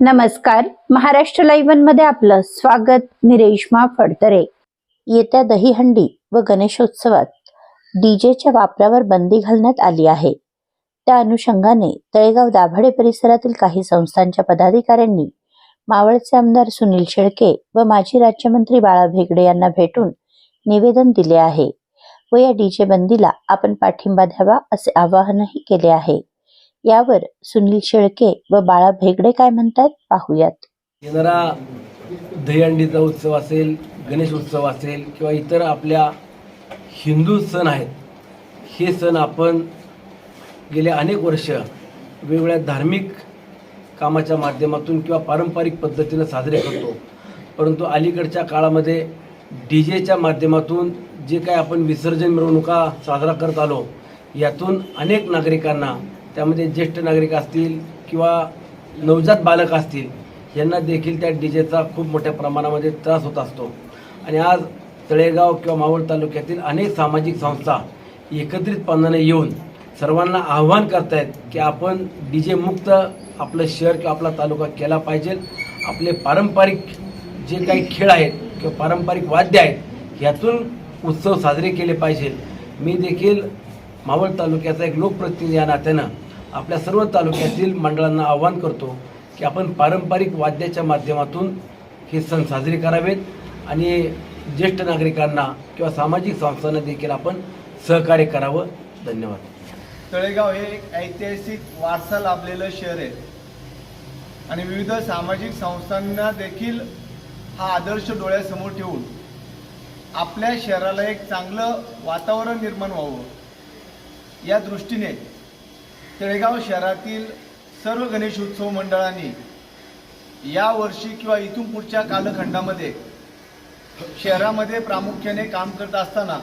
नमस्कार. महाराष्ट्र लाईव्हमध्ये आपलं स्वागत. मी रेश्मा फडतरे. येत्या दहीहंडी व गणेशोत्सवात डीजेच्या वापरावर बंदी घालण्यात आली आहे. त्या अनुषंगाने तळेगाव दाभाडे परिसरातील काही संस्थांच्या पदाधिकाऱ्यांनी मावळचे आमदार सुनील शेळके व माजी राज्यमंत्री बाळा भेगडे यांना भेटून निवेदन दिले आहे व या डीजे बंदीला आपण पाठिंबा द्यावा असे आवाहनही केले आहे. यावर सुनील शेळके व बाळा भेगडे काय म्हणतात पाहूयात. येणारा दहीहंडीचा उत्सव असेल गणेश उत्सव असेल किंवा इतर आपल्या हिंदू सण आहेत हे सण आपण गेले अनेक वर्ष वेगवेगळ्या धार्मिक कामाच्या माध्यमातून किंवा पारंपरिक पद्धतीनं साजरे करतो. परंतु अलीकडच्या काळामध्ये डी जेच्या माध्यमातून जे काय आपण विसर्जन मिरवणुका साजरा करत आलो यातून अनेक नागरिकांना त्यामध्ये ज्येष्ठ नागरिक असतील किंवा नवजात बालक असतील यांना देखील त्या डी जेचा खूप मोठ्या प्रमाणामध्ये त्रास होत असतो. आणि आज तळेगाव किंवा मावळ तालुक्यातील अनेक सामाजिक संस्था एकत्रितपणाने येऊन सर्वांना आव्हान करतायत की आपण डी जे मुक्त आपलं शहर किंवा आपला तालुका केला पाहिजे. आपले पारंपरिक जे काही खेळ आहेत किंवा पारंपरिक वाद्य आहेत ह्यातून उत्सव साजरे केले पाहिजे मी देखील मावळ तालुक्याचा एक लोकप्रतिनिधी या नात्यानं आपल्या सर्व तालुक्यातील मंडळांना आवाहन करतो की आपण पारंपरिक वाद्याच्या माध्यमातून हे सण साजरे करावेत आणि ज्येष्ठ नागरिकांना किंवा सामाजिक संस्थांना देखील आपण सहकार्य करावं. धन्यवाद. तळेगाव हे एक ऐतिहासिक वारसा लाभलेलं शहर आहे. आणि विविध सामाजिक संस्थांना देखील हा आदर्श डोळ्यासमोर ठेवून आपल्या शहराला एक चांगलं वातावरण निर्माण व्हावं. या दृष्टीने तळेगाव शहरातील सर्व गणेशोत्सव मंडळांनी या वर्षी किंवा इथून पुढच्या कालखंडामध्ये शहरामध्ये प्रामुख्याने काम करत असताना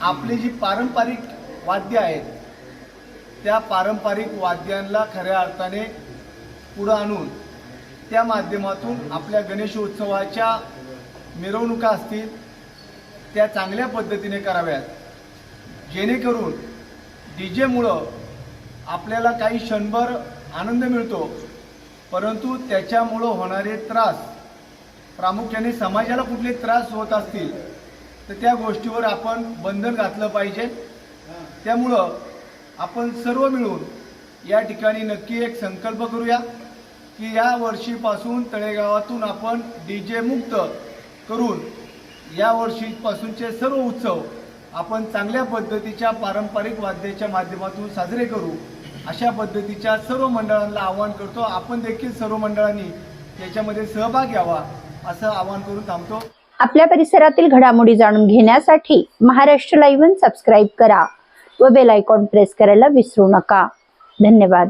आपली जी पारंपरिक वाद्य आहेत त्या पारंपरिक वाद्यांना खऱ्या अर्थाने पुढं आणून त्या माध्यमातून आपल्या गणेशोत्सवाच्या मिरवणुका असतील त्या चांगल्या पद्धतीने कराव्यात. जेणेकरून डी जेमुळं आपल्याला काही क्षणभर आनंद मिळतो परंतु त्याच्यामुळं होणारे त्रास प्रामुख्याने समाजाला कुठले त्रास होत असतील तर त्या गोष्टीवर आपण बंधन घातलं पाहिजे. त्यामुळं आपण सर्व मिळून या ठिकाणी नक्की एक संकल्प करूया की या वर्षीपासून तळेगावातून आपण डी जे मुक्त करून या वर्षीपासूनचे सर्व उत्सव आपण चांगल्या पद्धतीच्या पारंपरिक वाद्याच्या माध्यमातून साजरे करू. अशा पद्धतीच्या सर्व मंडळांना आवाहन करतो. आपण देखील सर्व मंडळांनी याच्यामध्ये सहभाग घ्यावा असं आवाहन करून थांबतो. आपल्या परिसरातील घडामोडी जाणून घेण्यासाठी महाराष्ट्र लाईव्ह सबस्क्राईब करा व बेल आयकॉन प्रेस करायला विसरू नका. धन्यवाद.